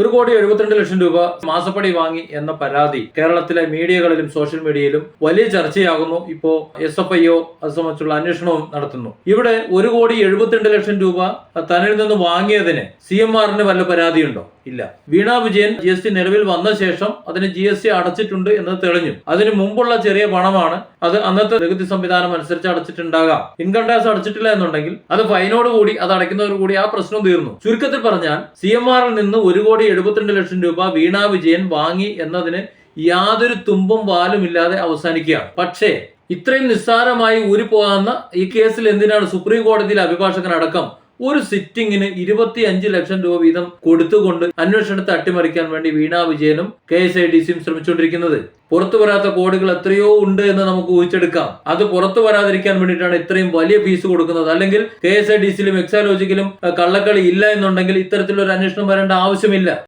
ഒരു കോടി എഴുപത്തിരണ്ട് ലക്ഷം രൂപ മാസപ്പടി വാങ്ങി എന്ന പരാതി കേരളത്തിലെ മീഡിയകളിലും സോഷ്യൽ മീഡിയയിലും വലിയ ചർച്ചയാകുന്നു. ഇപ്പോ എസ് എഫ് ഐ ഒ അത് സംബന്ധിച്ചുള്ള അന്വേഷണവും നടത്തുന്നു. ഇവിടെ ഒരു കോടി എഴുപത്തിരണ്ട് ലക്ഷം രൂപ തന്നിൽ നിന്ന് വാങ്ങിയതിന് സി എം ആറിന് വല്ല പരാതിയുണ്ടോ? ഇല്ല. Veena Vijayan G S T നിലവിൽ വന്ന ശേഷം അതിന് ജി എസ് ടി അടച്ചിട്ടുണ്ട് എന്ന് തെളിഞ്ഞു. അതിന് മുമ്പുള്ള ചെറിയ പണമാണ് അത് അന്നത്തെ നികുതി സംവിധാനം അനുസരിച്ച് അടച്ചിട്ടുണ്ടാകാം. ഇൻകം ടാക്സ് അടച്ചിട്ടില്ല എന്നുണ്ടെങ്കിൽ അത് ഫൈനോട് കൂടി അത് അടയ്ക്കുന്നതോട് കൂടി ആ പ്രശ്നം തീർന്നു. ചുരുക്കത്തിൽ പറഞ്ഞാൽ സി എം ആറിൽ നിന്ന് ഒരു കോടി എഴുപത്തിരണ്ട് ലക്ഷം രൂപ വീണ വിജയൻ വാങ്ങി എന്നതിന് യാതൊരു തുമ്പും വാലുമില്ലാതെ അവസാനിക്കുകയാണ്. പക്ഷേ ഇത്രയും നിസ്സാരമായി ഊരിപ്പോകാവുന്ന ഈ കേസിൽ എന്തിനാണ് സുപ്രീം കോടതിയിലെ അഭിഭാഷകനടക്കം ഒരു സിറ്റിംഗിന് ഇരുപത്തി അഞ്ച് ലക്ഷം രൂപ വീതം കൊടുത്തുകൊണ്ട് അന്വേഷണത്തെ അട്ടിമറിക്കാൻ വേണ്ടി വീണ വിജയനും കെ എസ് ഐ ഡി സിയും ശ്രമിച്ചുകൊണ്ടിരിക്കുന്നത്. പുറത്തു വരാത്ത കോടികൾ എത്രയോ ഉണ്ട് എന്ന് നമുക്ക് ഊഹിച്ചെടുക്കാം. അത് പുറത്തു വരാതിരിക്കാൻ വേണ്ടിയിട്ടാണ് ഇത്രയും വലിയ ഫീസ് കൊടുക്കുന്നത്. അല്ലെങ്കിൽ കെ എസ് ഐ ഡി സിയിലും എക്സാലോജിക്കലും കള്ളക്കളി ഇല്ല എന്നുണ്ടെങ്കിൽ ഇത്തരത്തിലൊരു അന്വേഷണം വരേണ്ട ആവശ്യമില്ല.